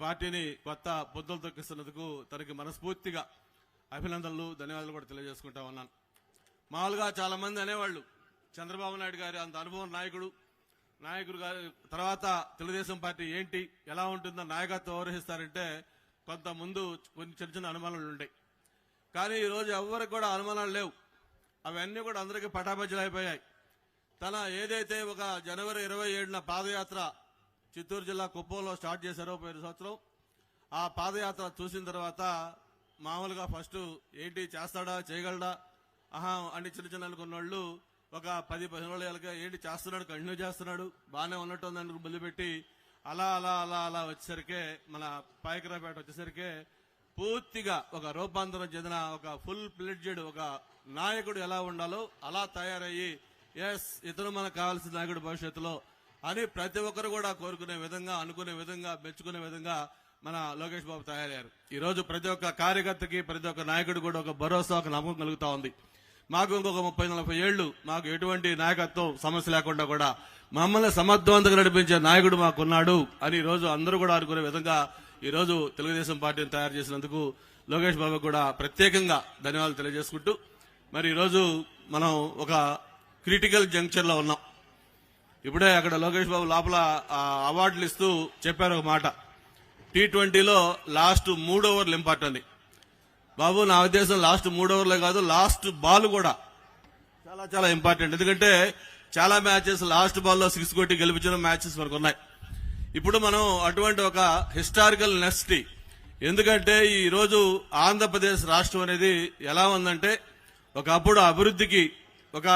పార్టీని కొత్త బుద్ధులు తొక్కిస్తున్నందుకు తనకి మనస్ఫూర్తిగా అభినందనలు ధన్యవాదాలు కూడా తెలియజేసుకుంటా ఉన్నాను. మామూలుగా చాలా మంది అనేవాళ్ళు చంద్రబాబు నాయుడు గారి అంత అనుభవం నాయకుడు నాయకుడు గారి తర్వాత తెలుగుదేశం పార్టీ ఏంటి ఎలా ఉంటుందో నాయకత్వం వ్యవహరిస్తారంటే కొంత ముందు కొన్ని చిన్న చిన్న అనుమానాలు ఉండేవి కానీ ఈరోజు ఎవరికి కూడా అనుమానాలు లేవు. అవన్నీ కూడా అందరికీ పటాపంచలు అయిపోయాయి. తన ఏదైతే ఒక జనవరి ఇరవై ఏడున పాదయాత్ర చిత్తూరు జిల్లా కుప్పంలో స్టార్ట్ చేశారో పోయిన సంవత్సరం ఆ పాదయాత్ర చూసిన తర్వాత మామూలుగా ఫస్ట్ ఏంటి చేస్తాడా చేయగలడా? ఆహా అని చిన్న చిన్న అనుకున్నోళ్ళు ఒక పది పదిహేను రోజులుగా ఏంటి చేస్తున్నాడు కంటిన్యూ చేస్తున్నాడు బాగానే ఉన్నట్టుందని మొదలుపెట్టి అలా అలా అలా అలా వచ్చేసరికే మన పాయకరాపేట వచ్చేసరికే పూర్తిగా ఒక రూపాంతరం చెందిన ఒక ఫుల్ ప్లెడ్జెడ్ ఒక నాయకుడు ఎలా ఉండాలో అలా తయారయ్యి ఎస్ ఇతను మనకు కావాల్సిన నాయకుడు భవిష్యత్తులో అని ప్రతి ఒక్కరు కూడా కోరుకునే విధంగా అనుకునే విధంగా మెచ్చుకునే విధంగా మన లోకేష్ బాబు తయారయ్యారు. ఈ రోజు ప్రతి ఒక్క కార్యకర్తకి ప్రతి ఒక్క నాయకుడు కూడా ఒక భరోసా ఒక నమ్మకం కలుగుతా ఉంది. మాకు ఇంకొక ముప్పై నలభై ఏళ్ళు మాకు ఎటువంటి నాయకత్వం సమస్య లేకుండా కూడా మమ్మల్ని సమర్థవంతంగా నడిపించే నాయకుడు మాకున్నాడు అని ఈ రోజు అందరూ కూడా అనుకునే విధంగా ఈ రోజు తెలుగుదేశం పార్టీని తయారు చేసినందుకు లోకేష్ బాబు కూడా ప్రత్యేకంగా ధన్యవాదాలు తెలియజేసుకుంటూ మరి ఈరోజు మనం ఒక క్రిటికల్ జంక్షన్లో ఉన్నాం. ఇప్పుడే అక్కడ లోకేష్ బాబు లోపల అవార్డులు ఇస్తూ చెప్పారు ఒక మాట. టీ ట్వంటీలో లాస్ట్ మూడు ఓవర్లు ఇంపార్టెంట్ బాబు నా ఉద్దేశం లాస్ట్ మూడు ఓవర్లే కాదు లాస్ట్ బాల్ కూడా చాలా చాలా ఇంపార్టెంట్. ఎందుకంటే చాలా మ్యాచెస్ లాస్ట్ బాల్లో సిక్స్ కొట్టి గెలిపించిన మ్యాచెస్ మనకు ఉన్నాయి. ఇప్పుడు మనం అటువంటి ఒక హిస్టారికల్ నెస్టీ ఎందుకంటే ఈ రోజు ఆంధ్రప్రదేశ్ రాష్ట్రం అనేది ఎలా ఉందంటే ఒకప్పుడు అభివృద్ధికి ఒక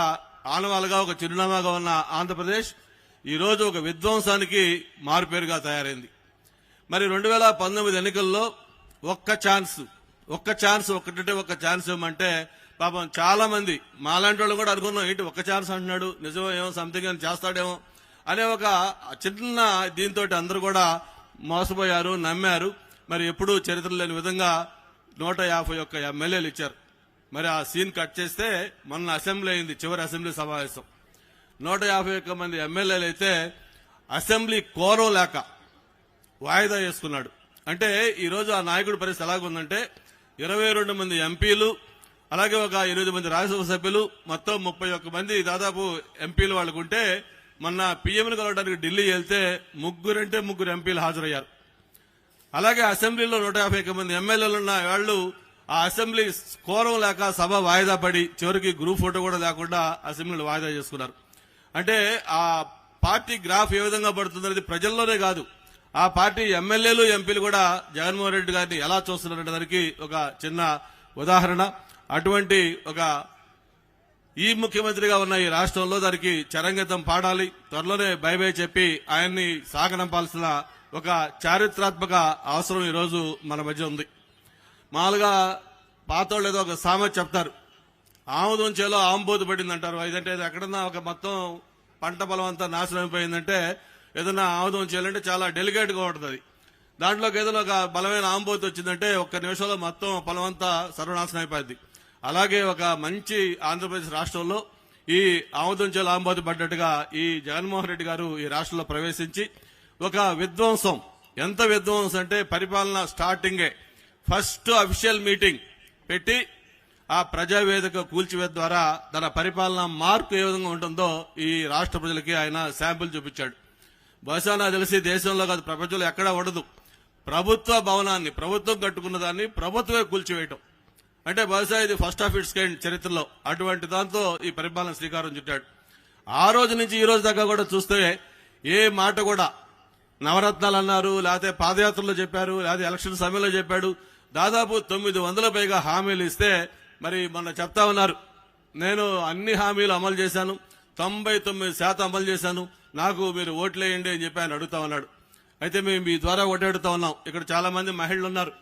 ఆనవాలుగా ఒక చిరునామాగా ఉన్న ఆంధ్రప్రదేశ్ ఈరోజు ఒక విధ్వంసానికి మారుపేరుగా తయారైంది. మరి రెండు వేల పంతొమ్మిది ఎన్నికల్లో ఒక్క ఛాన్స్ ఒక్క ఛాన్స్ ఒక్కటంటే ఒక్క ఛాన్స్ ఇవ్వమంటే పాపం చాలా మంది మాలాంటి వాళ్ళు కూడా అనుకున్నాం ఏంటి ఒక్క ఛాన్స్ అంటున్నాడు నిజమో ఏమో సంథింగ్ అని చేస్తాడేమో అనే ఒక చిన్న దీంతో అందరూ కూడా మోసపోయారు నమ్మారు. మరి ఎప్పుడూ చరిత్ర లేని విధంగా నూట యాభై ఒక్క ఎమ్మెల్యేలు ఇచ్చారు. మరి ఆ సీన్ కట్ చేస్తే మొన్న అసెంబ్లీ అయింది చివరి అసెంబ్లీ సమావేశం. నూట యాభై ఒక్క మంది ఎమ్మెల్యేలు అయితే అసెంబ్లీ కోరో లేక వాయిదా వేసుకున్నాడు. అంటే ఈరోజు ఆ నాయకుడి పరిస్థితి ఎలాగుందంటే ఇరవై రెండు మంది ఎంపీలు అలాగే ఒక ఎనిమిది మంది రాజ్యసభ సభ్యులు మొత్తం ముప్పై ఒక్క మంది దాదాపు ఎంపీలు వాళ్ళకుంటే మొన్న పీఎంను కలవడానికి ఢిల్లీ వెళ్తే ముగ్గురంటే ముగ్గురు ఎంపీలు హాజరయ్యారు. అలాగే అసెంబ్లీలో నూట యాభై ఒక్క మంది ఎమ్మెల్యేలు ఉన్న వాళ్ళు ఆ అసెంబ్లీ కోరం లేక సభ వాయిదా పడి చివరికి గ్రూప్ ఫోటో కూడా లేకుండా అసెంబ్లీలు వాయిదా చేసుకున్నారు. అంటే ఆ పార్టీ గ్రాఫ్ ఏ విధంగా పడుతుందనేది ప్రజల్లోనే కాదు. ఆ పార్టీ ఎమ్మెల్యేలు ఎంపీలు కూడా జగన్మోహన్ రెడ్డి గారిని ఎలా చూస్తున్నారంటే దానికి ఒక చిన్న ఉదాహరణ. అటువంటి ఒక ఈ ముఖ్యమంత్రిగా ఉన్న ఈ రాష్ట్రంలో దానికి చరంగితం పాడాలి. త్వరలోనే బై బై చెప్పి ఆయన్ని సాగనంపాల్సిన ఒక చారిత్రాత్మక అవసరం ఈ రోజు మన మధ్య ఉంది. మామూలుగా పాతోళ్ళు ఏదో ఒక సామెత చెప్తారు. ఆముదం చేలో ఆంబోతు పడింది అంటారు ఇదంటే ఎక్కడన్నా ఒక మొత్తం పంట పొలం అంతా నాశనం అయిపోయిందంటే ఏదన్నా ఆముదం చేయాలంటే చాలా డెలికేట్గా ఉంటుంది. దాంట్లోకి ఏదైనా ఒక బలమైన ఆంబోతు వచ్చిందంటే ఒక్క నిమిషంలో మొత్తం పొలం అంతా సర్వనాశనం అయిపోయింది. అలాగే ఒక మంచి ఆంధ్రప్రదేశ్ రాష్ట్రంలో ఈ ఆముదం చేలు ఆంబోతి పడ్డట్టుగా ఈ జగన్మోహన్ రెడ్డి గారు ఈ రాష్ట్రంలో ప్రవేశించి ఒక విధ్వంసం. ఎంత విధ్వంసం అంటే పరిపాలన స్టార్టింగే ఫస్ట్ అఫీషియల్ మీటింగ్ పెట్టి ఆ ప్రజావేదిక కూల్చివేత ద్వారా తన పరిపాలన మార్పు ఏ విధంగా ఉంటుందో ఈ రాష్ట్ర ప్రజలకి ఆయన శాంపుల్ చూపించాడు. బహుశా నాకు తెలిసి దేశంలో కాదు ప్రపంచంలో ఎక్కడా ఉండదు. ప్రభుత్వ భవనాన్ని ప్రభుత్వం కట్టుకున్న దాన్ని ప్రభుత్వమే కూల్చివేయటం. అంటే బహుశా ఇది ఫస్ట్ ఆఫ్ ఇట్స్ కైండ్ చరిత్రలో. అటువంటి దాంతో ఈ పరిపాలన శ్రీకారం చుట్టాడు. ఆ రోజు నుంచి ఈ రోజు దాకా కూడా చూస్తే ఏ మాట కూడా నవరత్నాలు అన్నారు లేకపోతే పాదయాత్రలో చెప్పారు లేకపోతే ఎలక్షన్ సమయంలో చెప్పాడు. దాదాపు తొమ్మిది వందల పైగా హామీలు ఇస్తే మరి మొన్న చెప్తా ఉన్నారు. నేను అన్ని హామీలు అమలు చేశాను. తొంభై తొమ్మిది శాతం అమలు చేశాను. నాకు మీరు ఓట్లేయండి అని చెప్పి ఆయన అడుగుతా ఉన్నాడు. అయితే మేము మీ ద్వారా ఓటాడుతా ఉన్నాం. ఇక్కడ చాలా మంది మహిళలు ఉన్నారు.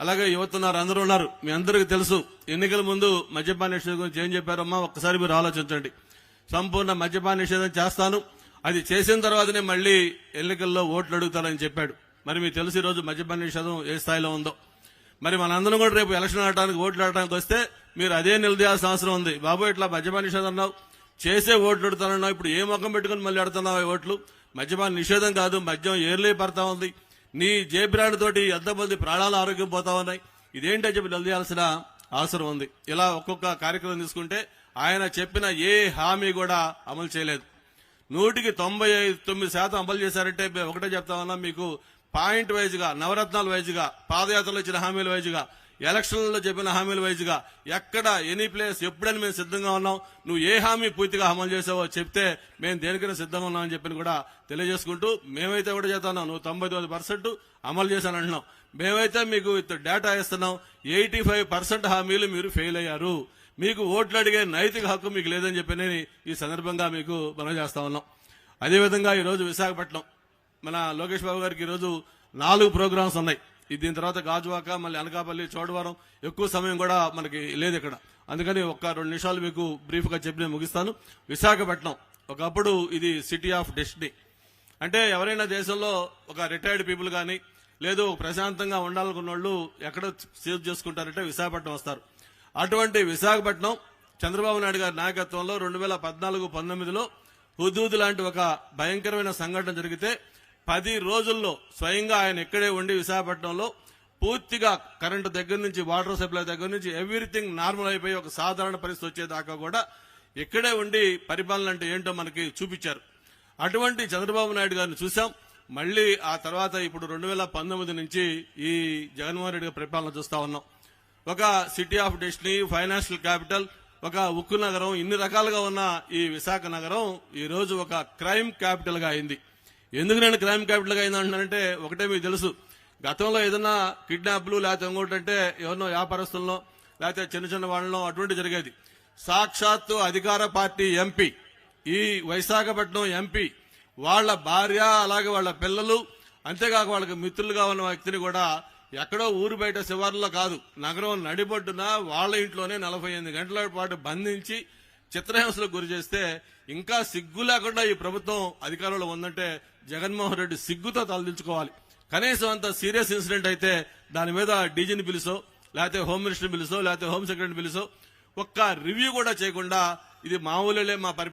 అలాగే యువత ఉన్నారు అందరూ ఉన్నారు. మీ అందరికీ తెలుసు. ఎన్నికల ముందు మద్యపాన నిషేధం గురించి ఏం చెప్పారమ్మా? ఒక్కసారి మీరు ఆలోచించండి. సంపూర్ణ మద్యపాన నిషేధం చేస్తాను. అది చేసిన తర్వాతనే మళ్ళీ ఎన్నికల్లో ఓట్లు అడుగుతానని చెప్పాడు. మరి మీకు తెలుసు ఈరోజు రోజు మద్యపాన నిషేధం ఏ స్థాయిలో ఉందో. మరి మనందరం కూడా రేపు ఎలక్షన్ ఆడటానికి ఓట్లు ఆడటానికి వస్తే మీరు అదే నిలదీయాల్సిన అవసరం ఉంది. బాబు ఇట్లా మద్యపాన నిషేధం అన్నావు. చేసే ఓట్లు అడుగుతానన్నావు ఇప్పుడు ఏ ముఖం పెట్టుకుని మళ్ళీ ఆడుతున్నావు ఓట్లు? మద్యపాన నిషేధం కాదు. మద్యం ఏర్లే పడతా ఉంది. నీ జేబ్రాండ్ తోటి ఎంతమంది ప్రాణాలు ఆరోగ్యం పోతా ఉన్నాయి? ఇదేంటని చెప్పి నిలదీయాల్సిన అవసరం ఉంది. ఇలా ఒక్కొక్క కార్యక్రమం తీసుకుంటే ఆయన చెప్పిన ఏ హామీ కూడా అమలు చేయలేదు. నూటికి తొంభై ఐదు తొమ్మిది శాతం అమలు చేశారంటే ఒకటే చెప్తా ఉన్నా. మీకు పాయింట్ వైజ్గా నవరత్నాల వైజ్గా పాదయాత్రలో ఇచ్చిన హామీల వైజ్గా ఎలక్షన్లలో చెప్పిన హామీల వైజ్గా ఎక్కడ ఎనీ ప్లేస్ ఎప్పుడని మేము సిద్ధంగా ఉన్నాం. నువ్వు ఏ హామీ పూర్తిగా అమలు చేసావో చెప్తే మేము దేనికైనా సిద్ధంగా ఉన్నామని చెప్పిన కూడా తెలియజేసుకుంటూ మేమైతే కూడా చేస్తున్నాం నువ్వు తొంభై అమలు పర్సెంట్ అమలు మేమైతే మీకు డేటా ఇస్తున్నాం ఎయిటీ ఫైవ్ పర్సెంట్ హామీలు మీరు ఫెయిల్ అయ్యారు. మీకు ఓట్లు అడిగే నైతిక హక్కు మీకు లేదని చెప్పి ఈ సందర్భంగా మీకు మనం చేస్తా ఉన్నాం. అదేవిధంగా ఈరోజు విశాఖపట్నం మన లోకేష్ బాబు గారికి ఈరోజు నాలుగు ప్రోగ్రామ్స్ ఉన్నాయి. దీని తర్వాత గాజువాక మళ్ళీ అనకాపల్లి చోడవరం ఎక్కువ సమయం కూడా మనకి లేదు ఇక్కడ. అందుకని ఒక్క రెండు నిమిషాలు మీకు బ్రీఫ్గా చెప్పి ముగిస్తాను. విశాఖపట్నం ఒకప్పుడు ఇది సిటీ ఆఫ్ డెస్టినీ అంటే ఎవరైనా దేశంలో ఒక రిటైర్డ్ పీపుల్ కానీ లేదు ప్రశాంతంగా ఉండాలనుకున్న వాళ్ళు ఎక్కడ సేవ్ చేసుకుంటారంటే విశాఖపట్నం వస్తారు. అటువంటి విశాఖపట్నం చంద్రబాబు నాయుడు గారి నాయకత్వంలో రెండు వేల పద్నాలుగు పంతొమ్మిదిలో హుదూద్ లాంటి ఒక భయంకరమైన సంఘటన జరిగితే పది రోజుల్లో స్వయంగా ఆయన ఇక్కడే ఉండి విశాఖపట్నంలో పూర్తిగా కరెంటు దగ్గర నుంచి వాటర్ సప్లై దగ్గర నుంచి ఎవ్రీథింగ్ నార్మల్ అయిపోయి ఒక సాధారణ పరిస్థితి వచ్చేదాకా కూడా ఇక్కడే ఉండి పరిపాలన అంటే ఏంటో మనకి చూపించారు. అటువంటి చంద్రబాబు నాయుడు గారిని చూసాం మళ్ళీ ఆ తర్వాత ఇప్పుడు రెండు వేల పంతొమ్మిది నుంచి ఈ జగన్మోహన్ రెడ్డి గారి పరిపాలన చూస్తా ఉన్నాం. ఒక city of destiny financial capital ఒక ఉక్కు నగరం ఇన్ని రకాలుగా ఉన్న ఈ విశాఖ నగరం ఈరోజు ఒక క్రైమ్ క్యాపిటల్గా అయింది. ఎందుకు నేను క్రైమ్ క్యాపిటల్గా అయింది అంటున్నానంటే ఒకటే మీకు తెలుసు. గతంలో ఏదైనా కిడ్నాప్లు లేకపోతే ఇంకోటి అంటే ఎవరినో వ్యాపారస్తుల్లో లేకపోతే చిన్న చిన్న వాళ్ళలో అటువంటి జరిగేది. సాక్షాత్తు అధికార పార్టీ ఎంపీ ఈ వైశాఖపట్నం ఎంపీ వాళ్ళ భార్య అలాగే వాళ్ళ పిల్లలు అంతేకాక వాళ్ళకి మిత్రులుగా ఉన్న వ్యక్తిని కూడా ఎక్కడో ఊరు బయట శివార్లో కాదు నగరం నడిబొడ్డున వాళ్ళ ఇంట్లోనే నలభై ఎనిమిది గంటల పాటు బంధించి చిత్రహింసలకు గురి చేస్తే ఇంకా సిగ్గు లేకుండా ఈ ప్రభుత్వం అధికారంలో ఉందంటే జగన్మోహన్ రెడ్డి సిగ్గుతో తలదించుకోవాలి. కనీసం అంత సీరియస్ ఇన్సిడెంట్ అయితే దాని మీద డీజీని పిలుసో లేకపోతే హోమ్ మినిస్టర్ పిలుసో లేకపోతే హోమ్ సెక్రటరీని పిలుసో ఒక్క రివ్యూ కూడా చేయకుండా ఇది మామూలులే మా